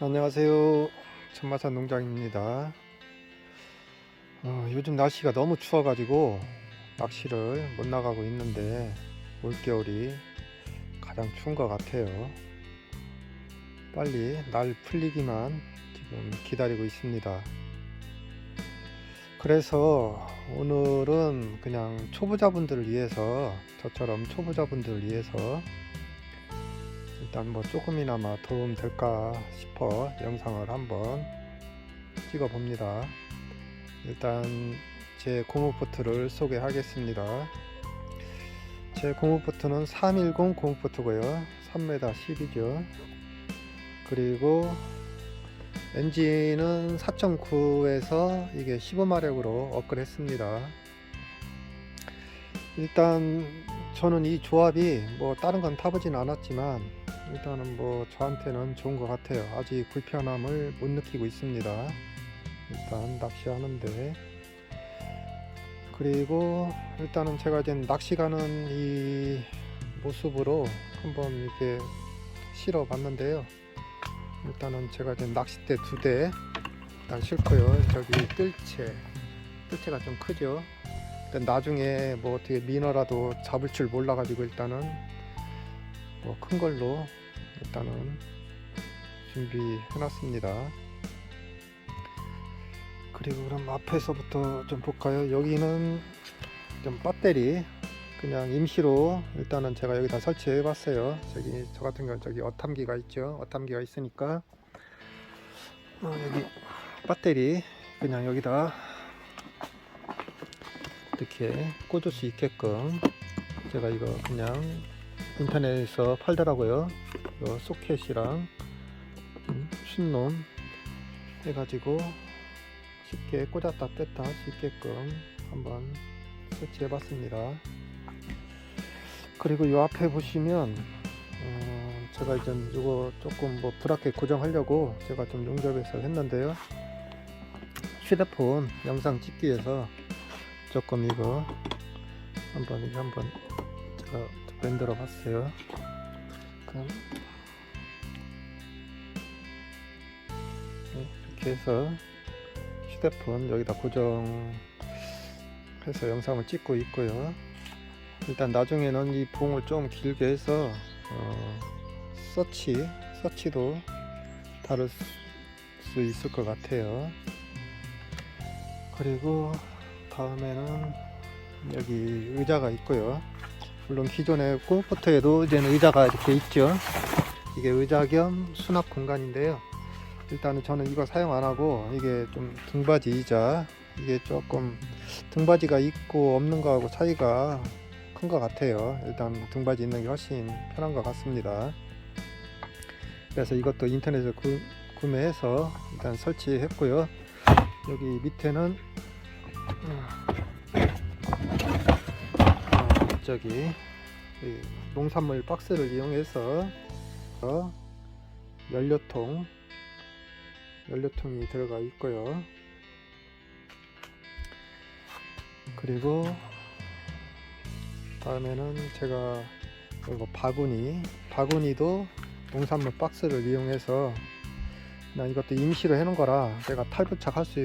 안녕하세요. 천마산 농장입니다. 어, 요즘 날씨가 너무 추워 가지고 낚시를 못 나가고 있는데 올겨울이 가장 추운 것 같아요. 빨리 날 풀리기만 지금 기다리고 있습니다. 그래서 오늘은 그냥 초보자분들을 위해서 저처럼 초보자분들을 위해서 일단 뭐 조금이나마 도움 될까 싶어 영상을 한번 찍어 봅니다. 일단 제 고무보트를 소개하겠습니다. 제 고무보트는 310 고무보트고요. 3m 10이죠. 그리고 엔진은 4.9에서 이게 15마력으로 업글 했습니다. 일단 저는 이 조합이 뭐 다른 건 타보진 않았지만 일단은 뭐 저한테는 좋은 것 같아요. 아직 불편함을 못 느끼고 있습니다. 일단 낚시하는데 그리고 일단은 제가 이제 낚시 가는 이 모습으로 한번 이렇게 실어 봤는데요. 일단은 제가 이제 낚싯대 두 대 일단 싣고요. 저기 뜰채 뜰채가 좀 크죠. 일단 나중에 뭐 어떻게 민어라도 잡을 줄 몰라가지고 일단은 뭐 큰 걸로 일단은 준비해놨습니다. 그리고 그럼 앞에서부터 좀 볼까요? 여기는 좀 배터리 그냥 임시로 일단은 제가 여기다 설치해 봤어요. 저기 저 같은 경우 저기 어탐기가 있죠. 어탐기가 있으니까 어, 여기 배터리 그냥 여기다 이렇게 꽂을 수 있게끔 제가 이거 그냥 인터넷에서 팔더라고요. 요 소켓이랑 음, 쉰놈 해가지고 쉽게 꽂았다 뺐다 할 수 있게끔 한번 설치해 봤습니다. 그리고 요 앞에 보시면 어, 제가 이제 이거 조금 뭐 브라켓 고정하려고 제가 좀 용접해서 했는데요. 휴대폰 영상 찍기 위해서 조금 이거 한번 이거 한번 제가 만들어 봤어요. 그럼 네, 이렇게 해서 휴대폰 여기다 고정해서 영상을 찍고 있고요. 일단 나중에는 이 봉을 좀 길게 해서 어, 서치 서치도 다룰 수 있을 것 같아요. 그리고 다음에는 여기 의자가 있고요. 물론 기존의 골프포트에도 이제는 의자가 이렇게 있죠. 이게 의자 겸 수납 공간인데요. 일단은 저는 이거 사용 안 하고 이게 좀 등받이 의자 이게 조금 등받이가 있고 없는 거하고 차이가 큰 것 같아요. 일단 등받이 있는 게 훨씬 편한 것 같습니다. 그래서 이것도 인터넷에서 구, 구매해서 일단 설치했고요. 여기 밑에는 어, 이 농산물 박스를 이용해서 어, 연료통 연료통이 들어가 있고요. 그리고 다음에는 제가 이거 바구니 바구니도 농산물 박스를 이용해서 그냥 이것도 임시로 해놓은 거라 제가 탈부착할 수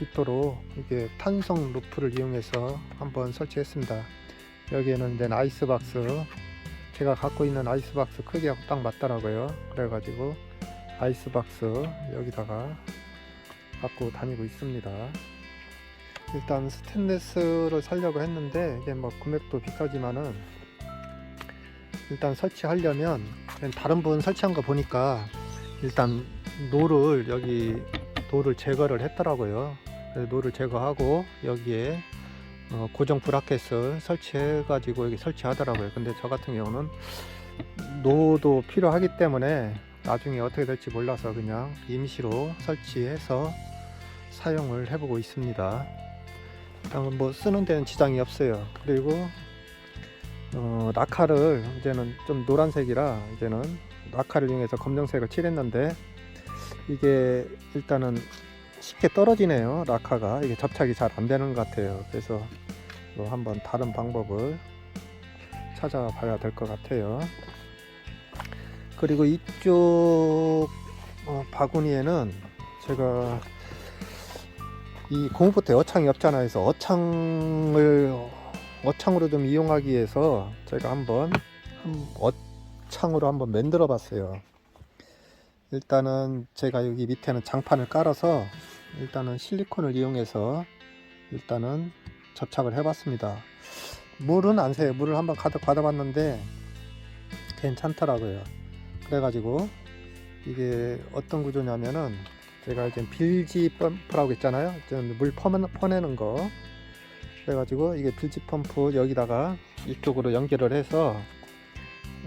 있도록 이게 탄성 루프를 이용해서 한번 설치했습니다. 여기에는 이제 아이스박스 제가 갖고 있는 아이스박스 크기하고 딱 맞더라고요. 그래가지고 아이스박스 여기다가 갖고 다니고 있습니다. 일단 스테인레스를 사려고 했는데 이게 뭐 금액도 비싸지만은 일단 설치하려면 다른 분 설치한 거 보니까 일단 노를 여기 노를 제거를 했더라고요. 노를 제거하고 여기에 어, 고정 브라켓을 설치해 가지고 여기 설치하더라고요. 근데 저 같은 경우는 노도 필요하기 때문에 나중에 어떻게 될지 몰라서 그냥 임시로 설치해서 사용을 해보고 있습니다. 뭐 쓰는 데는 지장이 없어요. 그리고 어, 낙하를 이제는 좀 노란색이라 이제는 낙하를 이용해서 검정색을 칠했는데 이게 일단은 쉽게 떨어지네요. 낙하가 이게 접착이 잘 안 되는 것 같아요. 그래서 뭐 한번 다른 방법을 찾아봐야 될 것 같아요. 그리고 이쪽 어, 바구니에는 제가 이 고무보트 어창이 없잖아요. 그래서 어창을 어창으로 좀 이용하기 위해서 제가 한번 한 어창으로 한번 만들어 봤어요. 일단은 제가 여기 밑에는 장판을 깔아서 일단은 실리콘을 이용해서 일단은 접착을 해봤습니다. 물은 안 새요. 물을 한번 가득 받아봤는데 괜찮더라고요. 그래가지고 이게 어떤 구조냐면은 제가 이제 빌지 펌프라고 있잖아요. 이제 물 퍼내- 퍼내는 거. 그래가지고 이게 빌지 펌프 여기다가 이쪽으로 연결을 해서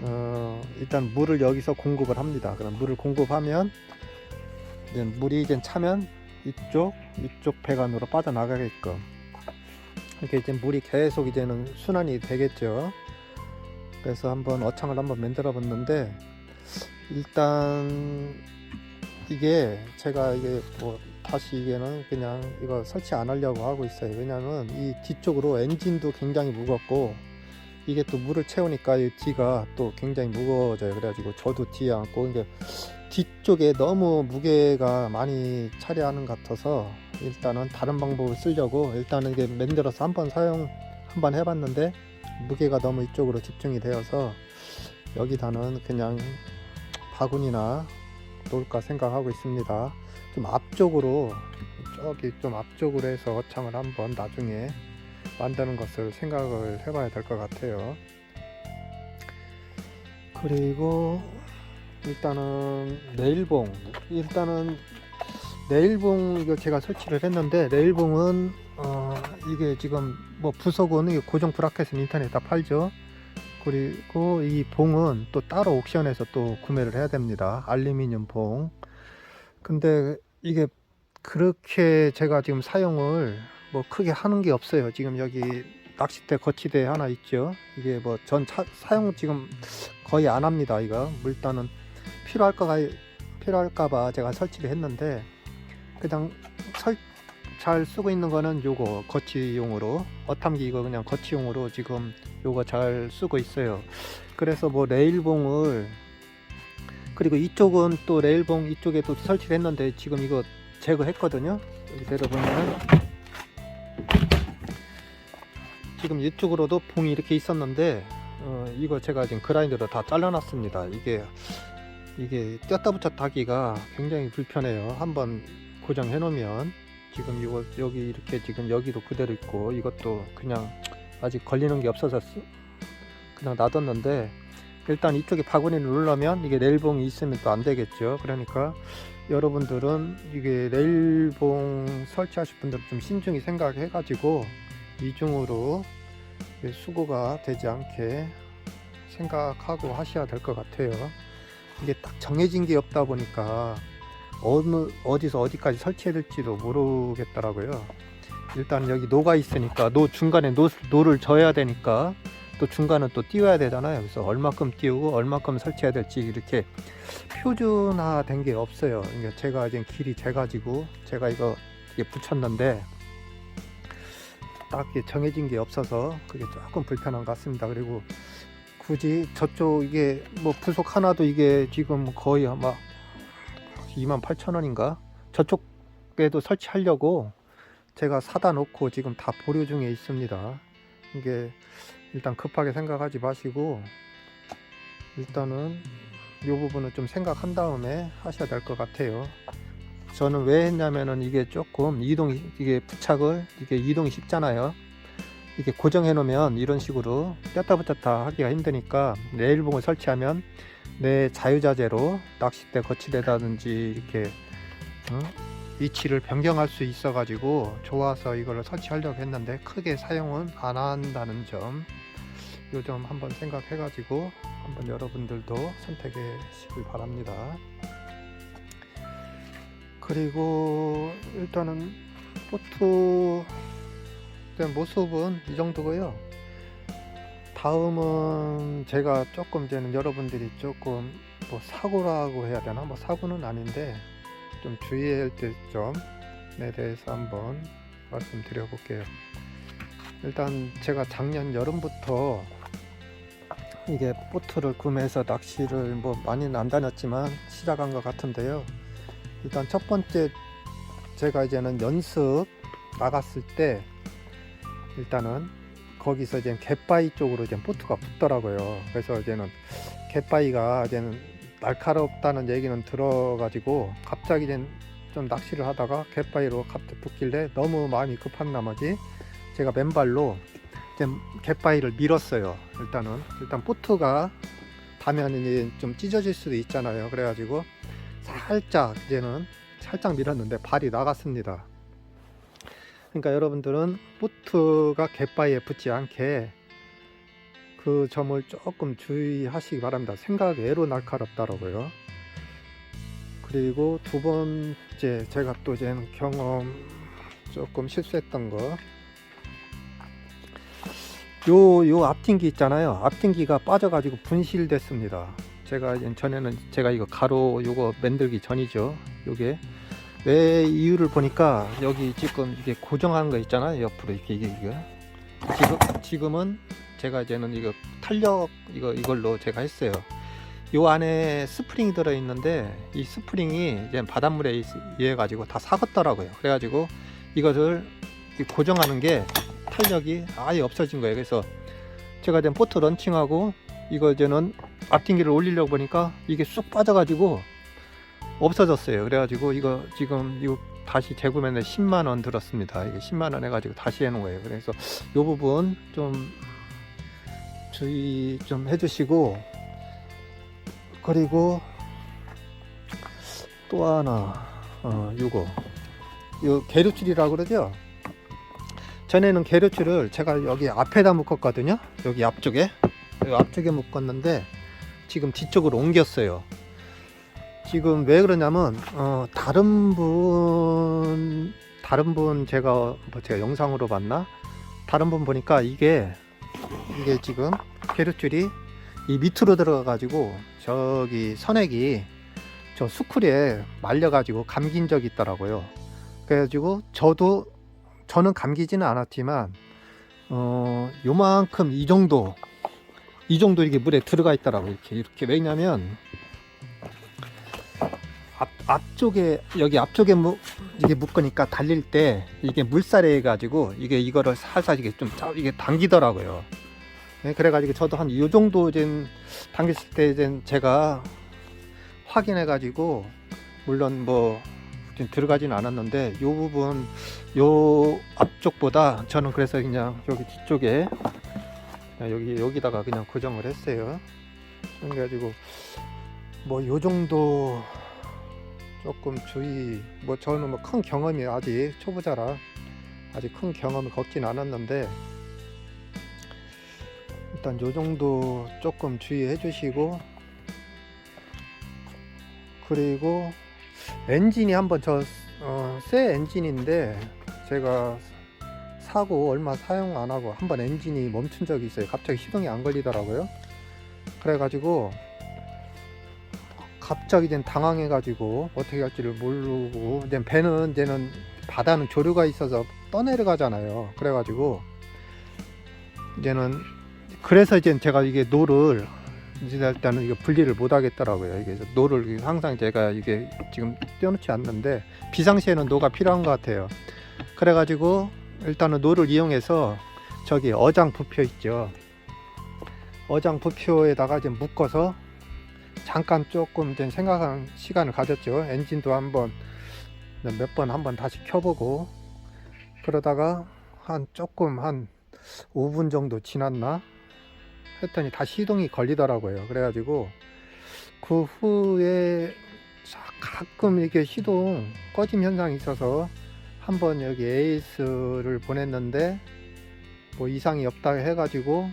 어, 일단 물을 여기서 공급을 합니다. 그럼 물을 공급하면 이제 물이 이제 차면 이쪽 이쪽 배관으로 빠져나가게끔 이렇게 이제 물이 계속 이제는 순환이 되겠죠. 그래서 한번 어창을 한번 만들어 봤는데 일단 이게 제가 이게 뭐 다시 이게는 그냥 이거 설치 안 하려고 하고 있어요. 왜냐면 이 뒤쪽으로 엔진도 굉장히 무겁고 이게 또 물을 채우니까 이 뒤가 또 굉장히 무거워져요. 그래가지고 저도 뒤에 앉고 이게 뒤쪽에 너무 무게가 많이 차리하는 것 같아서 일단은 다른 방법을 쓰려고 일단은 이게 만들어서 한번 사용 한번 해봤는데 무게가 너무 이쪽으로 집중이 되어서 여기다는 그냥 바구니나 놓을까 생각하고 있습니다. 좀 앞쪽으로 저기 좀 앞쪽으로 해서 어창을 한번 나중에 만드는 것을 생각을 해봐야 될 것 같아요. 그리고 일단은 네일봉 일단은 네일봉 이거 제가 설치를 했는데 네일봉은 어 이게 지금 뭐 부속은 고정 브라켓은 인터넷에 다 팔죠. 그리고 이 봉은 또 따로 옥션에서 또 구매를 해야 됩니다. 알루미늄 봉. 근데 이게 그렇게 제가 지금 사용을 뭐 크게 하는 게 없어요. 지금 여기 낚싯대 거치대 하나 있죠. 이게 뭐 전 사용 지금 거의 안 합니다. 이거 뭐 일단은 필요할까가 필요할까봐 제가 설치를 했는데 그냥 설, 잘 쓰고 있는 거는 요거 거치용으로 어탐기 이거 그냥 거치용으로 지금 요거 잘 쓰고 있어요. 그래서 뭐 레일봉을 그리고 이쪽은 또 레일봉 이쪽에도 설치를 했는데 지금 이거 제거했거든요. 여기 내려보면은 지금 이쪽으로도 봉이 이렇게 있었는데 어, 이거 제가 지금 그라인더로 다 잘라놨습니다. 이게 이게 뗐다 붙였다 하기가 굉장히 불편해요. 한번 고정해 놓으면 지금 이거 여기 이렇게 지금 여기도 그대로 있고 이것도 그냥 아직 걸리는 게 없어서 쓰- 그냥 놔뒀는데 일단 이쪽에 바구니를 누르면 이게 레일봉이 있으면 또 안 되겠죠. 그러니까 여러분들은 이게 레일봉 설치하실 분들은 좀 신중히 생각해 가지고 이중으로 수고가 되지 않게 생각하고 하셔야 될 것 같아요. 이게 딱 정해진 게 없다 보니까 어느 어디서 어디까지 설치해야 될지도 모르겠더라고요. 일단 여기 노가 있으니까 노 중간에 노, 노를 져야 되니까 또 중간은 또 띄워야 되잖아요. 그래서 얼마큼 띄우고 얼마큼 설치해야 될지 이렇게 표준화된 게 없어요. 제가 지금 길이 재가지고 제가 이거 붙였는데 딱히 정해진 게 없어서 그게 조금 불편한 것 같습니다. 그리고 굳이 저쪽 이게 뭐 부속 하나도 이게 지금 거의 아마 28,000원인가 저쪽에도 설치하려고 제가 사다 놓고 지금 다 보류 중에 있습니다. 이게 일단 급하게 생각하지 마시고 일단은 이 부분을 좀 생각한 다음에 하셔야 될 것 같아요. 저는 왜 했냐면은 이게 조금 이동 이게 부착을 이게 이동이 쉽잖아요. 이게 고정해 놓으면 이런 식으로 뗐다 붙였다 하기가 힘드니까 레일봉을 설치하면 내 자유자재로 낚싯대 거치대라든지 이렇게 어? 위치를 변경할 수 있어 가지고 좋아서 이걸로 설치하려고 했는데 크게 사용은 안 한다는 점 요점 한번 생각해 가지고 한번 여러분들도 선택하시길 바랍니다 그리고 일단은 보트 된 모습은 이 정도고요 다음은 제가 조금 이제는 여러분들이 조금 뭐 사고라고 해야 되나 뭐 사고는 아닌데 좀 주의해야 될 점에 대해서 한번 말씀드려 볼게요. 일단 제가 작년 여름부터 이게 보트를 구매해서 낚시를 뭐 많이는 안 다녔지만 시작한 것 같은데요. 일단 첫 번째 제가 이제는 연습 나갔을 때 일단은 거기서 이제 갯바위 쪽으로 이제 보트가 붙더라고요. 그래서 이제는 갯바위가 이제는 날카롭다는 얘기는 들어가지고 갑자기 이제 좀 낚시를 하다가 갯바위로 갑자기 붙길래 너무 마음이 급한 나머지 제가 맨발로 이제 갯바위를 밀었어요. 일단은 일단 보트가 다면 이제 좀 찢어질 수도 있잖아요. 그래가지고 살짝 이제는 살짝 밀었는데 발이 나갔습니다. 그러니까 여러분들은 보트가 갯바위에 붙지 않게 그 점을 조금 주의하시기 바랍니다. 생각 외로 날카롭다라고요. 그리고 두 번째 제가 또 이제 경험 조금 실수했던 거. 요, 요 앞팅기 있잖아요. 앞팅기가 빠져가지고 분실됐습니다. 제가 전에는 제가 이거 가로 요거 만들기 전이죠. 요게 왜 이유를 보니까 여기 지금 이게 고정한 거 있잖아요. 옆으로 이렇게 이게 이거 지금 지금은 제가 이제는 이거 탄력 이거 이걸로 제가 했어요. 요 안에 스프링이 들어 있는데 이 스프링이 이제 바닷물에 있- 의해 가지고 다 사갔더라고요. 그래 가지고 이것을 이 고정하는 게 탄력이 아예 없어진 거예요. 그래서 제가 이제 포트 런칭하고 이거 이제는 앞팅기를 올리려고 보니까 이게 쑥 빠져 가지고 없어졌어요. 그래가지고 이거 지금 이거 다시 재구매는 10만 원 들었습니다. 이게 10만 원 해가지고 다시 해놓은 거예요. 그래서 이 부분 좀 주의 좀 해주시고 그리고 또 하나 어 요거 요 계류줄이라고 그러죠. 전에는 계류줄을 제가 여기 앞에다 묶었거든요. 여기 앞쪽에 여기 앞쪽에 묶었는데 지금 뒤쪽으로 옮겼어요. 지금 왜 그러냐면 어, 다른 분 다른 분 제가 뭐 제가 영상으로 봤나? 다른 분 보니까 이게 이게 지금 계류줄이 이 밑으로 들어가 가지고 저기 선액이 저 수쿨에 말려 가지고 감긴 적이 있더라고요. 그래가지고 저도 저는 감기지는 않았지만 어 요만큼 이 정도 이 정도 이게 물에 들어가 있더라고요. 이렇게 이렇게. 왜냐면 앞, 앞쪽에 여기 앞쪽에 무, 이게 묶으니까 달릴 때 이게 물살에 해가지고 이게 이거를 살살 이게 좀 짜- 이게 당기더라고요. 네, 그래가지고 저도 한 이 정도 좀 당겼을 때 이제 제가 확인해가지고 물론 뭐좀 들어가지는 않았는데 요 부분 요 앞쪽보다 저는 그래서 그냥 여기 뒤쪽에 여기 여기다가 그냥 고정을 했어요. 그래가지고 뭐요 정도 조금 주의 뭐 저는 뭐 큰 경험이 아직 초보자라 아직 큰 경험을 겪진 않았는데 일단 요 정도 조금 주의해 주시고 그리고 엔진이 한번 저 어, 새 엔진인데 제가 사고 얼마 사용 안 하고 한번 엔진이 멈춘 적이 있어요. 갑자기 시동이 안 걸리더라고요. 그래가지고 갑자기 당황해가지고 어떻게 할지를 모르고 이제 배는 이제는 바다는 조류가 있어서 떠내려가잖아요. 그래가지고 이제는 그래서 이제 제가 이게 노를 이제 일단은 이거 분리를 못 하겠더라고요. 이게 노를 항상 제가 이게 지금 떼어놓지 않는데 비상시에는 노가 필요한 것 같아요. 그래가지고 일단은 노를 이용해서 저기 어장 부표 있죠. 어장 부표에다가 이제 묶어서 잠깐 조금 된 생각하는 시간을 가졌죠. 엔진도 한번 몇 번 한번 다시 켜보고 그러다가 한 조금 한 5분 정도 지났나 했더니 다시 시동이 걸리더라고요. 그래가지고 그 후에 자- 가끔 이게 시동 꺼짐 현상이 있어서 한번 여기 에이스를 보냈는데 뭐 이상이 없다 해가지고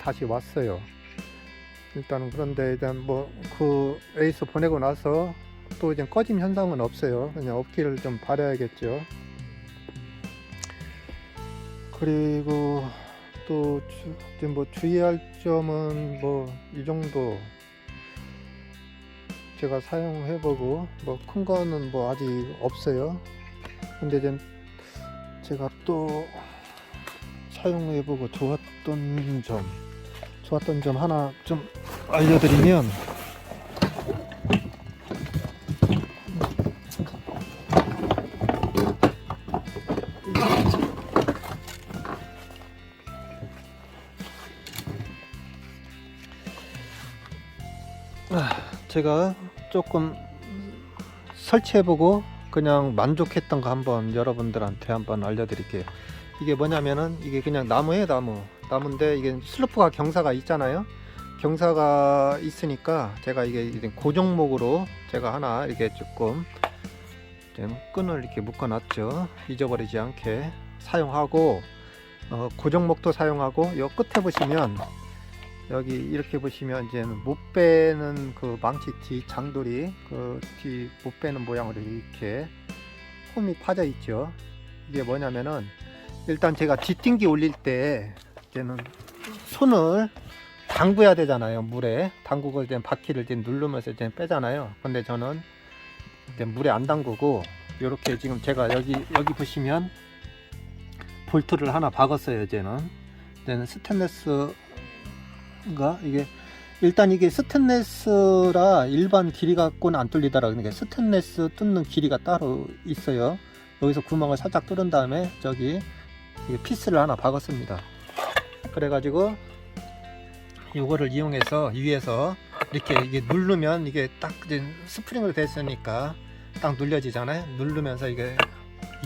다시 왔어요. 일단은 그런데 일단 뭐그 에이스 보내고 나서 또 이제 꺼짐 현상은 없어요. 그냥 없기를 좀 바라야겠죠. 그리고 또 주, 이제 뭐 주의할 점은 뭐 이 정도 제가 사용해보고 뭐 큰 거는 뭐 아직 없어요. 근데 이제 제가 또 사용해보고 좋았던 점 좋았던 점 하나 좀 알려드리면 아, 제가 조금 설치해보고 그냥 만족했던 거 한번 여러분들한테 한번 알려드릴게요. 이게 뭐냐면은 이게 그냥 나무에 나무. 나무인데 이게 슬로프가 경사가 있잖아요. 경사가 있으니까 제가 이게 이제 고정목으로 제가 하나 이렇게 조금 좀 끈을 이렇게 묶어 놨죠. 잊어버리지 않게 사용하고 어, 고정목도 사용하고 요 끝에 보시면 여기 이렇게 보시면 이제는 못 빼는 그 망치 뒤 장돌이 그 뒤 못 빼는 모양으로 이렇게 홈이 파져 있죠. 이게 뭐냐면은 일단 제가 뒤팅기 올릴 때 이제는 손을 담그야 되잖아요 물에 담그고 이제 바퀴를 이제 누르면서 이제 빼잖아요. 근데 저는 이제 물에 안 담그고 이렇게 지금 제가 여기 여기 보시면 볼트를 하나 박았어요. 이제는 이제는 스테인레스 가 이게 일단 이게 스테인레스라 일반 길이 갖고는 안 뚫리더라 그러니까 스테인레스 뚫는 길이가 따로 있어요 여기서 구멍을 살짝 뚫은 다음에 저기 피스를 하나 박았습니다 그래가지고 이거를 이용해서 위에서 이렇게 이게 누르면 이게 딱 이제 스프링으로 됐으니까 딱 눌려지잖아요 누르면서 이게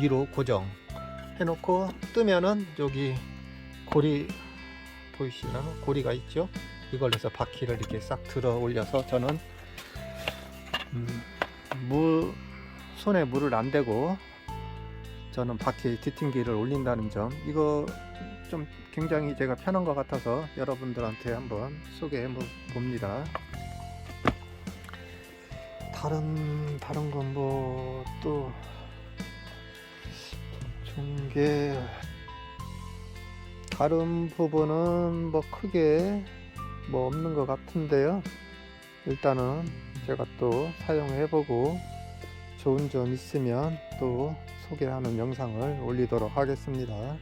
위로 고정 해놓고 뜨면은 여기 고리 보이시나요? 고리가 있죠? 이걸 해서 바퀴를 이렇게 싹 들어 올려서 저는 음, 물 손에 물을 안 대고 저는 바퀴 뒤팅기를 올린다는 점 이거 좀 굉장히 제가 편한 것 같아서 여러분들한테 한번 소개해 보- 봅니다. 다른 다른 건 뭐 또 중계 다른 부분은 뭐 크게 뭐 없는 것 같은데요. 일단은 제가 또 사용해 보고 좋은 점 있으면 또 소개하는 영상을 올리도록 하겠습니다.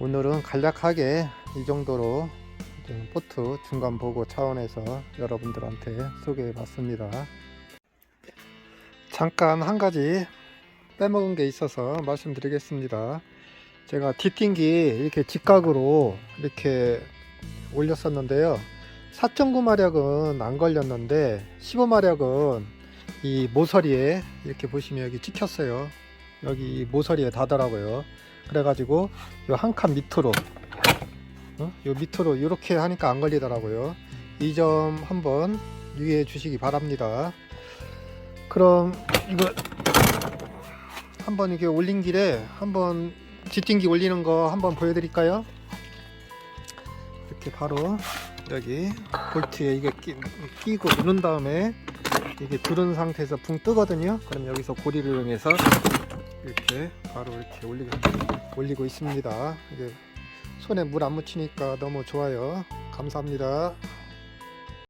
오늘은 간략하게 이 정도로 포트 중간 보고 차원에서 여러분들한테 소개해 봤습니다. 잠깐 한 가지 빼먹은 게 있어서 말씀드리겠습니다. 제가 뒤팅기 이렇게 직각으로 이렇게 올렸었는데요. 4.9마력은 안 걸렸는데 15마력은 이 모서리에 이렇게 보시면 여기 찍혔어요. 여기 이 모서리에 닿더라고요. 그래가지고 요 한 칸 밑으로 어? 요 밑으로 이렇게 하니까 안 걸리더라고요. 이 점 한번 유의해 주시기 바랍니다. 그럼 이거 한번 이게 올린 길에 한번 뒤팅기 올리는 거 한번 보여드릴까요? 이렇게 바로 여기 볼트에 이게 끼, 끼고 누른 다음에 이게 두른 상태에서 붕 뜨거든요. 그럼 여기서 고리를 이용해서 이렇게 바로 이렇게 올리고, 올리고 있습니다. 이게 손에 물 안 묻히니까 너무 좋아요. 감사합니다.